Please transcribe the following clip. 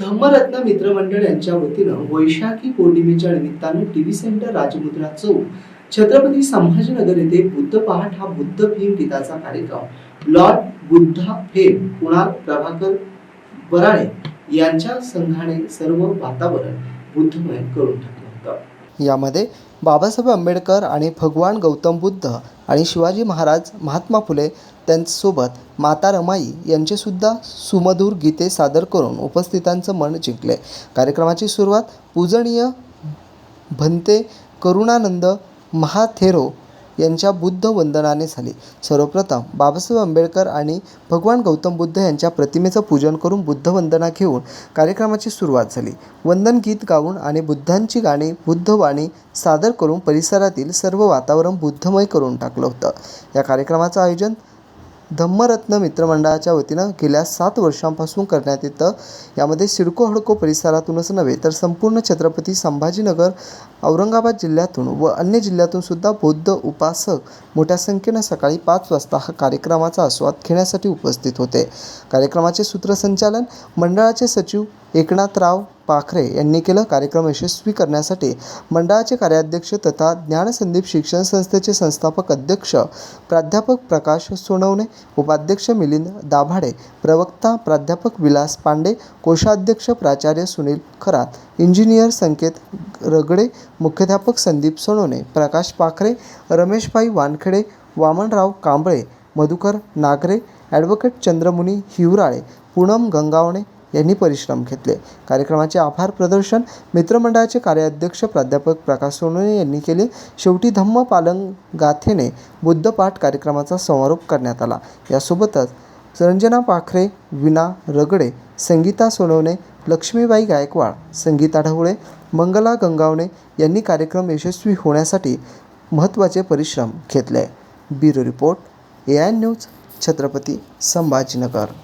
धम्मरत्न मित्रमंडळ यांच्या वतीनं वैशाखी पौर्णिमेच्या निमित्तानं टीव्ही सेंटर राजमुद्रा चौक छत्रपती संभाजीनगर येथे बुद्ध पहाट हा बुद्ध भीम गीताचा कार्यक्रम लॉर्ड बुद्धा फेम कुणाल प्रभाकर बराळे यांच्या संघाने सर्व वातावरण बुद्धमय करून टाकलं होतं. यामध्ये बाबासाहेब आंबेडकर आणि भगवान गौतम बुद्ध आणि शिवाजी महाराज महात्मा फुले त्यांच्यासोबत माता रमाई यांचेसुद्धा सुमधुर गीते सादर करून उपस्थितांचं मन जिंकले. कार्यक्रमाची सुरुवात पूजनीय भंते करुणानंद महाथेरो यांच्या बुद्ध वंदनाने झाली. सर्वप्रथम बाबासाहेब आंबेडकर आणि भगवान गौतम बुद्ध यांच्या प्रतिमेचं पूजन करून बुद्ध वंदना घेऊन कार्यक्रमाची सुरुवात झाली. वंदन गीत गाऊन आणि बुद्धांची गाणी बुद्धवाणी सादर करून परिसरातील सर्व वातावरण बुद्धमय करून टाकलं होतं. या कार्यक्रमाचं आयोजन धम्मरत्न मित्रमंडळाच्या वतीनं गेल्या सात वर्षांपासून करण्यात येतं. यामध्ये सिडको हडको परिसरातूनच नव्हे तर संपूर्ण छत्रपती संभाजीनगर औरंगाबाद जिल्ह्यातून व अन्य जिल्ह्यातून सुद्धा बौद्ध उपासक मोठ्या संख्येनं सकाळी पाच वाजता हा कार्यक्रमाचा आस्वाद घेण्यासाठी उपस्थित होते. कार्यक्रमाचे सूत्रसंचालन मंडळाचे सचिव एकनाथराव पाखरे यांनी केलं कार्यक्रम यशस्वी करण्यासाठी. मंडळाचे कार्याध्यक्ष तथा ज्ञानसंदीप शिक्षण संस्थेचे संस्थापक अध्यक्ष प्राध्यापक प्रकाश सोनवणे उपाध्यक्ष मिलिंद दाभाडे प्रवक्ता प्राध्यापक विलास पांडे कोषाध्यक्ष प्राचार्य सुनील खरात इंजिनियर संकेत रगडे मुख्याध्यापक संदीप सोनवणे प्रकाश पाखरे रमेशभाई वानखेडे वामनराव कांबळे मधुकर नागरे ॲडव्होकेट चंद्रमुनी हिवराळे पूनम गंगावणे यांनी परिश्रम घेतले. कार्यक्रमाचे आभार प्रदर्शन मित्रमंडळाचे कार्याध्यक्ष प्राध्यापक प्रकाश सोनवणे यांनी केले. शेवटी धम्म पालन गाथेने बुद्धपाठ कार्यक्रमाचा समारोप करण्यात आला. यासोबतच रंजना पाखरे विना रगडे संगीता सोनवणे लक्ष्मीबाई गायकवाड संगीता ढवळे मंगला गंगावणे यांनी कार्यक्रम यशस्वी होण्यासाठी महत्त्वाचे परिश्रम घेतले. Bureau report A I news Chhatrapati Sambhajinagar.